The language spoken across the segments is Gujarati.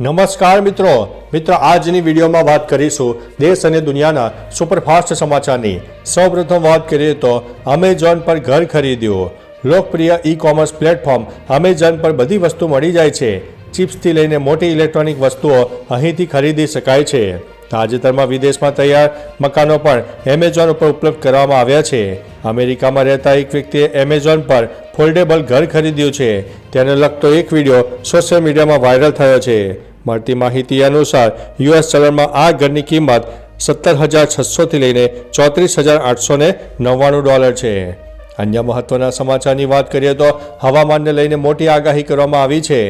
નમસ્કાર મિત્રો. મિત્રો, આજની વિડીયોમાં વાત કરીશું દેશ અને દુનિયાના સુપરફાસ્ટ સમાચારની. સૌપ્રથમ વાત કરીએ તો અમેઝોન પર ઘર ખરીદ્યું. લોકપ્રિય ઈ કોમર્સ પ્લેટફોર્મ અમેઝોન પર બધી વસ્તુ મળી જાય છે. ચિપ્સથી લઈને મોટી ઇલેક્ટ્રોનિક વસ્તુઓ અહીંથી ખરીદી શકાય છે. તાજેતરમાં વિદેશમાં તૈયાર મકાનો પણ એમેઝોન ઉપર ઉપલબ્ધ કરવામાં આવ્યા છે. અમેરિકામાં રહેતા એક વ્યક્તિએ એમેઝોન પર ફોલ્ડેબલ ઘર ખરીદ્યું છે. તેને લગતો એક વીડિયો સોશિયલ મીડિયામાં વાયરલ થયો છે. મળતી માહિતી અનુસાર યુએસ ચલણમાં આ ઘરની કિંમત સત્તર હજાર છસોથી લઈને ચોત્રીસ હજાર આઠસો ને નવ્વાણું ડોલર છે. અન્ય મહત્વના સમાચારની વાત કરીએ તો હવામાનને લઈને મોટી આગાહી કરવામાં આવી છે.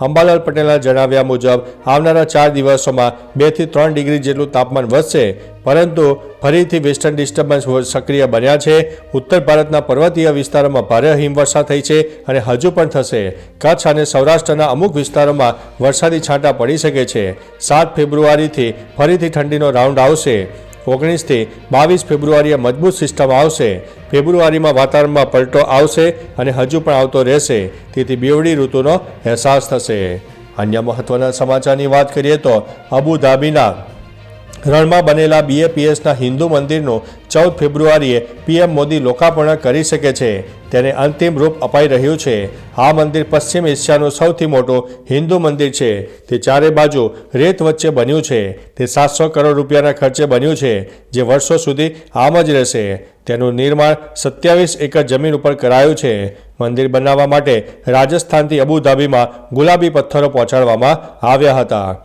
અંબાલાલ પટેલના જણાવ્યા મુજબ, આવનારા ચાર દિવસોમાં બેથી ત્રણ ડિગ્રી જેટલું તાપમાન વધશે, પરંતુ ફરીથી વેસ્ટર્ન ડિસ્ટર્બન્સ સક્રિય બન્યા છે. ઉત્તર ભારતના પર્વતીય વિસ્તારોમાં ભારે હિમવર્ષા થઈ છે અને હજુ પણ થશે. કચ્છ અને સૌરાષ્ટ્રના અમુક વિસ્તારોમાં વરસાદી છાંટા પડી શકે છે. સાત ફેબ્રુઆરીથી ફરીથી ઠંડીનો રાઉન્ડ આવશે. ઓગણીસથી બાવીસ ફેબ્રુઆરીએ મજબૂત સિસ્ટમ આવશે. ફેબ્રુઆરીમાં વાતાવરણમાં પલટો આવશે અને હજુ પણ આવતો રહેશે. તેથી બેવડી ઋતુનો અહેસાસ થશે. અન્ય મહત્વના સમાચારની વાત કરીએ તો અબુ ધાબીના રણમાં બનેલા બીએપીએસના હિન્દુ મંદિરનું ચૌદ ફેબ્રુઆરીએ પીએમ મોદી લોકાર્પણ કરી શકે છે. તેને અંતિમ રૂપ અપાઈ રહ્યું છે. આ મંદિર પશ્ચિમ એશિયાનું સૌથી મોટું હિન્દુ મંદિર છે. તે ચારે બાજુ રેત વચ્ચે બન્યું છે. તે સાતસો કરોડ રૂપિયાના ખર્ચે બન્યું છે, જે વર્ષો સુધી આમ જ રહેશે. તેનું નિર્માણ સત્યાવીસ એકર જમીન ઉપર કરાયું છે. મંદિર બનાવવા માટે રાજસ્થાનથી અબુધાબીમાં ગુલાબી પથ્થરો પહોંચાડવામાં આવ્યા હતા.